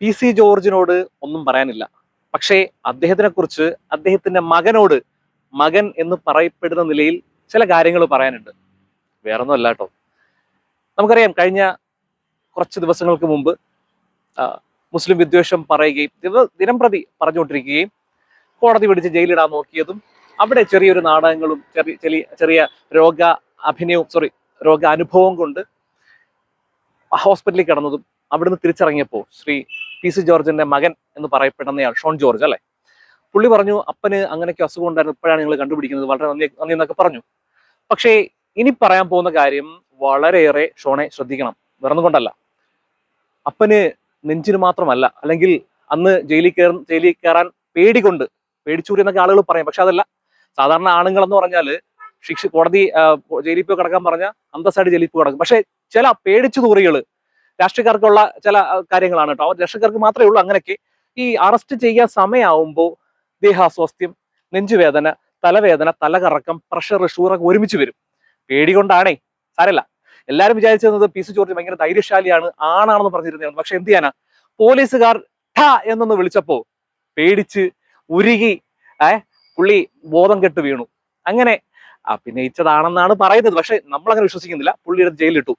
P C ജോർജിനോട് ഒന്നും പറയാനില്ല. പക്ഷേ അദ്ദേഹത്തിനെ കുറിച്ച് അദ്ദേഹത്തിന്റെ മകനോട് മകൻ എന്ന് പറയപ്പെടുന്ന നിലയിൽ ചില കാര്യങ്ങൾ പറയാനുണ്ട്. വേറൊന്നും അല്ല കേട്ടോ. നമുക്കറിയാം കഴിഞ്ഞ കുറച്ച് ദിവസങ്ങൾക്ക് മുമ്പ് മുസ്ലിം വിദ്വേഷം പറയുകയും ദിനം പ്രതി പറഞ്ഞുകൊണ്ടിരിക്കുകയും കോടതി പിടിച്ച് ജയിലിടാൻ നോക്കിയതും അവിടെ ചെറിയൊരു നാടകങ്ങളും ചെറിയ ചെറിയ ചെറിയ രോഗ അഭിനയവും സോറി രോഗ അനുഭവം കൊണ്ട് ഹോസ്പിറ്റലിൽ കിടന്നതും അവിടുന്ന് തിരിച്ചിറങ്ങിയപ്പോൾ ശ്രീ പി സി ജോർജിന്റെ മകൻ എന്ന് പറയപ്പെടുന്നയാൾ ഷോൺ ജോർജ് അല്ലെ? പുള്ളി പറഞ്ഞു അപ്പന് അങ്ങനെയൊക്കെ അസുഖം ഉണ്ടായിരുന്നു ഇപ്പോഴാണ് നിങ്ങൾ കണ്ടുപിടിക്കുന്നത് വളരെ നന്ദി നന്ദി എന്നൊക്കെ പറഞ്ഞു. പക്ഷേ ഇനി പറയാൻ പോകുന്ന കാര്യം വളരെയേറെ ഷോണെ ശ്രദ്ധിക്കണം വേറൊന്നും കൊണ്ടല്ല. അപ്പന് നെഞ്ചിന് മാത്രമല്ല അല്ലെങ്കിൽ അന്ന് ജയിലിൽ കയറി ജയിലിൽ കയറാൻ പേടികൊണ്ട് പേടിച്ചൂരി എന്നൊക്കെ ആളുകൾ പറയും പക്ഷെ അതല്ല. സാധാരണ ആണുങ്ങൾ എന്ന് പറഞ്ഞാൽ ശിക്ഷ കോടതി ജയിലിൽ പോയി കിടക്കാൻ പറഞ്ഞാൽ അന്തസ്സായിട്ട് ജയിലിൽ പോയി കിടക്കും. പക്ഷെ ചില പേടിച്ചു തൂറികൾ രാഷ്ട്രീയക്കാർക്കുള്ള ചില കാര്യങ്ങളാണ് കേട്ടോ. രാഷ്ട്രീയക്കാർക്ക് മാത്രമേ ഉള്ളൂ. അങ്ങനെയൊക്കെ ഈ അറസ്റ്റ് ചെയ്യാൻ സമയമാവുമ്പോൾ ദേഹാസ്വാസ്ഥ്യം നെഞ്ചുവേദന തലവേദന തലകറക്കം പ്രഷർ ഷുഗറൊക്കെ ഒരുമിച്ച് വരും. പേടി കൊണ്ടാണേ. സാരല്ല എല്ലാവരും വിചാരിച്ചിരുന്നത് പി സി ജോർജ് ഭയങ്കര ധൈര്യശാലിയാണ് ആണാണെന്ന് പറഞ്ഞിരുന്നതാണ് പക്ഷെ എന്ത് ചെയ്യാനാ? പോലീസുകാർ ഠ എന്നൊന്ന് വിളിച്ചപ്പോ പേടിച്ച് ഉരുകി ഏ പുള്ളി ബോധം കെട്ട് വീണു. അങ്ങനെ അഭിനയിച്ചതാണെന്നാണ് പറയുന്നത്. പക്ഷെ നമ്മൾ അങ്ങനെ വിശ്വസിക്കുന്നില്ല. പുള്ളിയുടെ ജയിലിലിട്ടു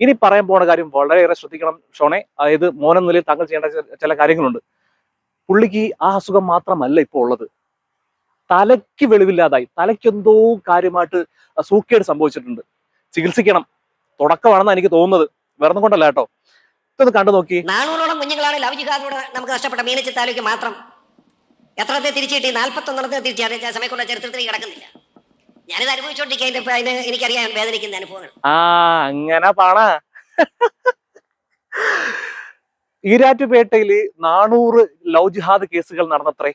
ഇനി പറയാൻ പോണ കാര്യം വളരെയേറെ ശ്രദ്ധിക്കണം ഷോണെ. അതായത് മോനം നിലയിൽ താങ്കൾ ചെയ്യേണ്ട ചില കാര്യങ്ങളുണ്ട്. പുള്ളിക്ക് ആ അസുഖം മാത്രമല്ല ഇപ്പോൾ ഉള്ളത്. തലയ്ക്ക് വെളിവില്ലാതായി. തലയ്ക്ക് എന്തോ കാര്യമായിട്ട് സൂക്കേട് സംഭവിച്ചിട്ടുണ്ട്. ചികിത്സിക്കണം. തുടക്കമാണെന്ന് എനിക്ക് തോന്നുന്നത്. വേറെ കൊണ്ടല്ല കേട്ടോ. ഇതൊന്ന് കണ്ടു നോക്കി. നാനൂറോളം കുഞ്ഞുങ്ങളാണ് ലവ് ജിഹാദിലൂടെ നമുക്ക് നഷ്ടപ്പെട്ട മീനച്ചി താലൂക്ക് മാത്രം. എത്രത്തെ തിരിച്ചു കിട്ടി നാൽപ്പത്തൊന്നെണ്ണത്തെ തിരിച്ചു സമയം സമയക്കുള്ള ചരിത്രത്തിൽ കിടക്കുന്നില്ല. ഞാനിത് അതിന് എനിക്കറിയാൻ വേദനിക്കുന്ന അനുഭവങ്ങൾ. ആ അങ്ങനെ പാണ ഈരാറ്റുപേട്ടയിൽ നാനൂറ് ലവ് ജിഹാദ് കേസുകൾ നടന്നത്രേ.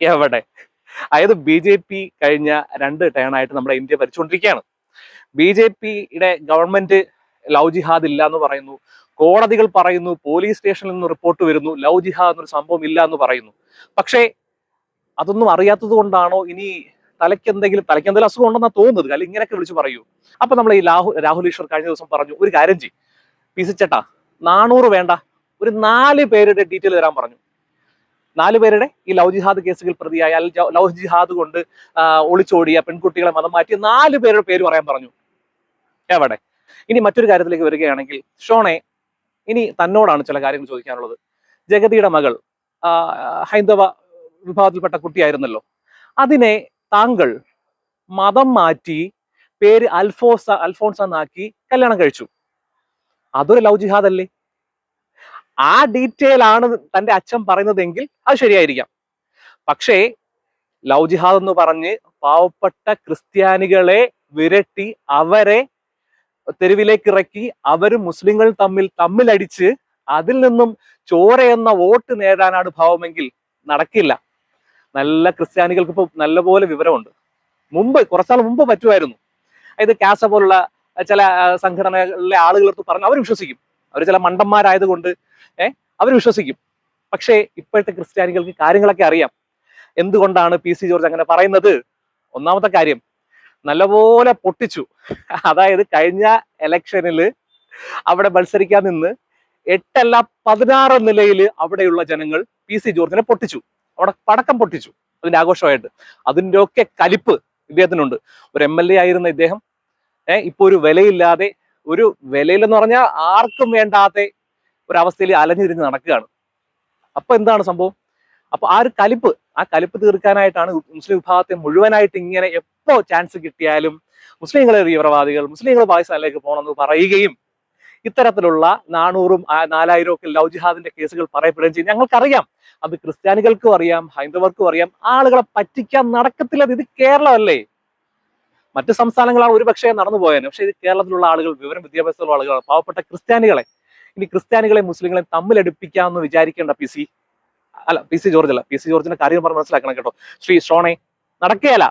എവിടെ? അതായത് ബി ജെ പി കഴിഞ്ഞ രണ്ട് ടേൺ ആയിട്ട് നമ്മുടെ ഇന്ത്യ ഭരിച്ചുകൊണ്ടിരിക്കുകയാണ് ബി ജെ പിയുടെ ഗവൺമെന്റ് ലവ് ജിഹാദ് ഇല്ല എന്ന് പറയുന്നു. കോടതികൾ പറയുന്നു പോലീസ് സ്റ്റേഷനിൽ നിന്ന് റിപ്പോർട്ട് വരുന്നു ലവ് ജിഹാദ് എന്നൊരു സംഭവം ഇല്ല എന്ന് പറയുന്നു. പക്ഷേ അതൊന്നും അറിയാത്തത് കൊണ്ടാണോ ഇനി തലയ്ക്ക് എന്തെങ്കിലും തലയ്ക്ക് എന്തെങ്കിലും അസുഖം ഉണ്ടെന്നാ തോന്നുന്നത്. അല്ലെങ്കിൽ ഇങ്ങനെയൊക്കെ വിളിച്ച് പറയൂ. അപ്പൊ നമ്മൾ ഈ ലാഹു രാഹുൽ ഈശ്വർ കഴിഞ്ഞ ദിവസം പറഞ്ഞു ഒരു കാര്യം ചെയ്യും. പി സി നാനൂറ് വേണ്ട. ഒരു നാല് പേരുടെ ഡീറ്റെയിൽ തരാൻ പറഞ്ഞു. നാല് പേരുടെ ഈ ലവ് ജിഹാദ് കേസുകൾ പ്രതിയായ ലവ് ജിഹാദ് കൊണ്ട് ഒളിച്ചോടിയ പെൺകുട്ടികളെ മതം മാറ്റിയ നാല് പേരുടെ പേര് പറയാൻ പറഞ്ഞു. എവിടെ? ഇനി മറ്റൊരു കാര്യത്തിലേക്ക് വരികയാണെങ്കിൽ ഷോണെ ഇനി തന്നോടാണ് ചില കാര്യങ്ങൾ ചോദിക്കാനുള്ളത്. ജഗതിയുടെ മകൾ ഹൈന്ദവ വിഭാഗത്തിൽപ്പെട്ട കുട്ടിയായിരുന്നല്ലോ. അതിനെ താങ്കൾ മതം മാറ്റി പേര് അൽഫോസ അൽഫോൺസ എന്നാക്കി കല്യാണം കഴിച്ചു. അതൊരു ലവ് ജിഹാദ് അല്ലേ ആ ഡീറ്റെയിൽ ആണ് തന്റെ അച്ഛൻ പറയുന്നതെങ്കിൽ അത് ശരിയായിരിക്കാം. പക്ഷേ ലവ് ജിഹാദ് എന്ന് പറഞ്ഞ് പാവപ്പെട്ട ക്രിസ്ത്യാനികളെ വിരട്ടി അവരെ തെരുവിലേക്ക് ഇറക്കി അവരും മുസ്ലിങ്ങൾ തമ്മിൽ തമ്മിലടിച്ച് അതിൽ നിന്നും ചോര എന്ന വോട്ട് നേടാനാണ് ഭാവമെങ്കിൽ നടക്കില്ല. നല്ല ക്രിസ്ത്യാനികൾക്ക് ഇപ്പൊ നല്ലപോലെ വിവരമുണ്ട്. മുമ്പ് കുറച്ചാൾ മുമ്പ് പറ്റുമായിരുന്നു. അതായത് കാസ പോലുള്ള ചില സംഘടനകളിലെ ആളുകളെടുത്ത് പറഞ്ഞു അവർ വിശ്വസിക്കും. അവർ ചില മണ്ടന്മാരായതുകൊണ്ട് ഏഹ് അവർ വിശ്വസിക്കും. പക്ഷേ ഇപ്പോഴത്തെ ക്രിസ്ത്യാനികൾക്ക് കാര്യങ്ങളൊക്കെ അറിയാം. എന്തുകൊണ്ടാണ് പി സി ജോർജ് അങ്ങനെ പറയുന്നത്? ഒന്നാമത്തെ കാര്യം നല്ലപോലെ പൊട്ടിച്ചു. അതായത് കഴിഞ്ഞ ഇലക്ഷനിൽ അവിടെ മത്സരിക്കാൻ നിന്ന് എട്ടല്ല പതിനാറ് നിലയിൽ അവിടെയുള്ള ജനങ്ങൾ പി സി ജോർജിനെ പൊട്ടിച്ചു. അവിടെ പടക്കം പൊട്ടിച്ചു അതിന്റെ ആഘോഷമായിട്ട്. അതിന്റെ ഒക്കെ കലിപ്പ് ഇദ്ദേഹത്തിനുണ്ട്. ഒരു എം എൽ എ ആയിരുന്ന ഇദ്ദേഹം ഏഹ് ഇപ്പൊ ഒരു വിലയില്ലാതെ ഒരു വിലയിലെന്ന് പറഞ്ഞാൽ ആർക്കും വേണ്ടാത്ത ഒരവസ്ഥയിൽ അലഞ്ഞു തിരിഞ്ഞ് നടക്കുകയാണ്. അപ്പൊ എന്താണ് സംഭവം? അപ്പൊ ആ ഒരു കലിപ്പ് ആ കലിപ്പ് തീർക്കാനായിട്ടാണ് മുസ്ലിം വിഭാഗത്തെ മുഴുവനായിട്ട് ഇങ്ങനെ എപ്പോ ചാൻസ് കിട്ടിയാലും മുസ്ലിങ്ങളെ തീവ്രവാദികൾ മുസ്ലിങ്ങൾ പാകിസ്ഥാനിലേക്ക് പോകണമെന്ന് പറയുകയും ഇത്തരത്തിലുള്ള നാനൂറും നാലായിരവും ഒക്കെ ലവ് ജിഹാദിന്റെ കേസുകൾ പറയപ്പെടുകയും ചെയ്യും. ഞങ്ങൾക്കറിയാം അത് ക്രിസ്ത്യാനികൾക്കും അറിയാം ഹൈന്ദവർക്കും അറിയാം. ആളുകളെ പറ്റിക്കാൻ നടക്കത്തില്ല ഇത് കേരളമല്ലേ? മറ്റു സംസ്ഥാനങ്ങളാണ് ഒരു പക്ഷേ നടന്നു പോയേനെ. പക്ഷേ ഇത് കേരളത്തിലുള്ള ആളുകൾ വിവരം വിദ്യാഭ്യാസമുള്ള ആളുകളാണ്. പാവപ്പെട്ട ക്രിസ്ത്യാനികളെ. ഇനി ക്രിസ്ത്യാനികളെ മുസ്ലിങ്ങളെ തമ്മിലെടുപ്പിക്കാമെന്ന് വിചാരിക്കേണ്ട പി സി അല്ല പി സി ജോർജ് അല്ല പി സി ജോർജിന്റെ കാര്യം പറഞ്ഞ് മനസ്സിലാക്കണം കേട്ടോ. ശ്രീ ഷോണെ നടക്കുകയല്ല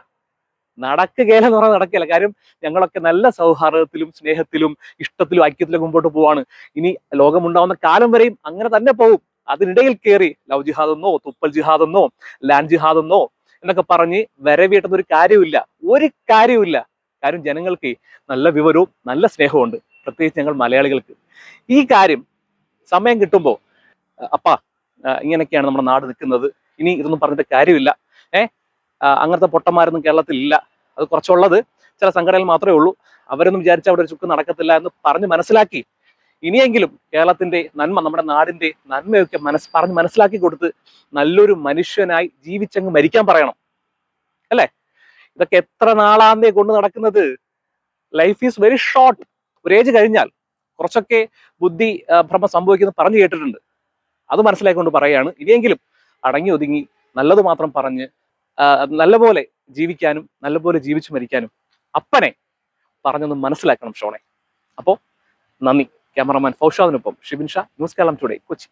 നടക്കുകയില്ല എന്ന് പറഞ്ഞാൽ നടക്കുകയില്ല. കാര്യം ഞങ്ങളൊക്കെ നല്ല സൗഹാർദ്ദത്തിലും സ്നേഹത്തിലും ഇഷ്ടത്തിലും ഐക്യത്തിലും മുമ്പോട്ട് പോവാണ്. ഇനി ലോകമുണ്ടാവുന്ന കാലം വരെയും അങ്ങനെ തന്നെ പോകും അതിനിടയിൽ കയറി ലവ് ജിഹാദ് എന്നോ തുപ്പൽ ജിഹാദ് എന്നോ ലാൻഡ് ജിഹാദ് എന്നോ എന്നൊക്കെ പറഞ്ഞ് വരവീട്ടുന്ന ഒരു കാര്യമില്ല ഒരു കാര്യമില്ല കാര്യം ജനങ്ങൾക്ക് നല്ല വിവരവും നല്ല സ്നേഹവും ഉണ്ട് പ്രത്യേകിച്ച് ഞങ്ങൾ മലയാളികൾക്ക്. ഈ കാര്യം സമയം കിട്ടുമ്പോൾ അപ്പ ഇങ്ങനെയൊക്കെയാണ് നമ്മുടെ നാട് നിൽക്കുന്നത്. ഇനി ഇതൊന്നും പറഞ്ഞിട്ട് കാര്യമില്ല. ഏഹ് അങ്ങനത്തെ പൊട്ടന്മാരൊന്നും കേരളത്തിൽ ഇല്ല അത് കുറച്ചുള്ളത് ചില സംഘടനകൾ മാത്രമേ ഉള്ളൂ. അവരൊന്നും വിചാരിച്ച അവിടെ ഒരു ചുക്ക് നടക്കത്തില്ല എന്ന് പറഞ്ഞ് മനസ്സിലാക്കി. ഇനിയെങ്കിലും കേരളത്തിന്റെ നന്മ നമ്മുടെ നാടിന്റെ നന്മയൊക്കെ മനസ് പറഞ്ഞ് മനസ്സിലാക്കി കൊടുത്ത് നല്ലൊരു മനുഷ്യനായി ജീവിച്ചങ്ങ് മരിക്കാൻ പറയണം. അല്ലേ? ഇതൊക്കെ എത്ര നാളാന്നേ കൊണ്ട് നടക്കുന്നത്? ലൈഫ് ഈസ് വെരി ഷോർട്ട് ഒരു ഏജ് കഴിഞ്ഞാൽ കുറച്ചൊക്കെ ബുദ്ധി ഭ്രമം സംഭവിക്കുന്നത് പറഞ്ഞു കേട്ടിട്ടുണ്ട്. അത് മനസ്സിലാക്കിക്കൊണ്ട് പറയുകയാണ്. ഇനിയെങ്കിലും അടങ്ങി ഒതുങ്ങി നല്ലത് മാത്രം പറഞ്ഞ് നല്ലപോലെ ജീവിക്കാനും നല്ലപോലെ ജീവിച്ചു മരിക്കാനും അപ്പനെ പറഞ്ഞൊന്ന് മനസ്സിലാക്കണം ഷോണെ. അപ്പോ നന്ദി. ക്യാമറമാൻ ഫൗഷാദിനൊപ്പം ഷിബിൻ ഷാ ന്യൂസ് കേരളം ടുഡേ കൊച്ചി.